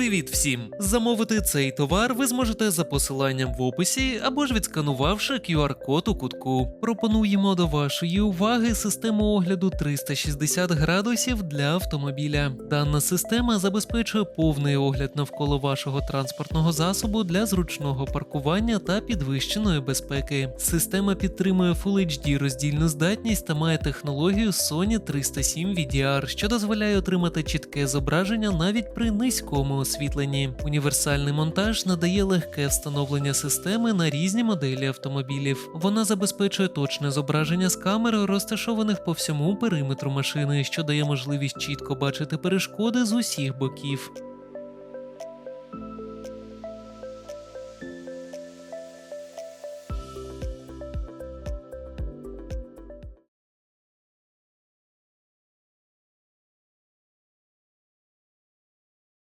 Привіт всім! Замовити цей товар ви зможете за посиланням в описі або ж відсканувавши QR-код у кутку. Пропонуємо до вашої уваги систему огляду 360 градусів для автомобіля. Дана система забезпечує повний огляд навколо вашого транспортного засобу для зручного паркування та підвищеної безпеки. Система підтримує Full HD роздільну здатність та має технологію Sony 307 VDR, що дозволяє отримати чітке зображення навіть при низькому освітленні. Універсальний монтаж надає легке встановлення системи на різні моделі автомобілів. Вона забезпечує точне зображення з камер, розташованих по всьому периметру машини, що дає можливість чітко бачити перешкоди з усіх боків.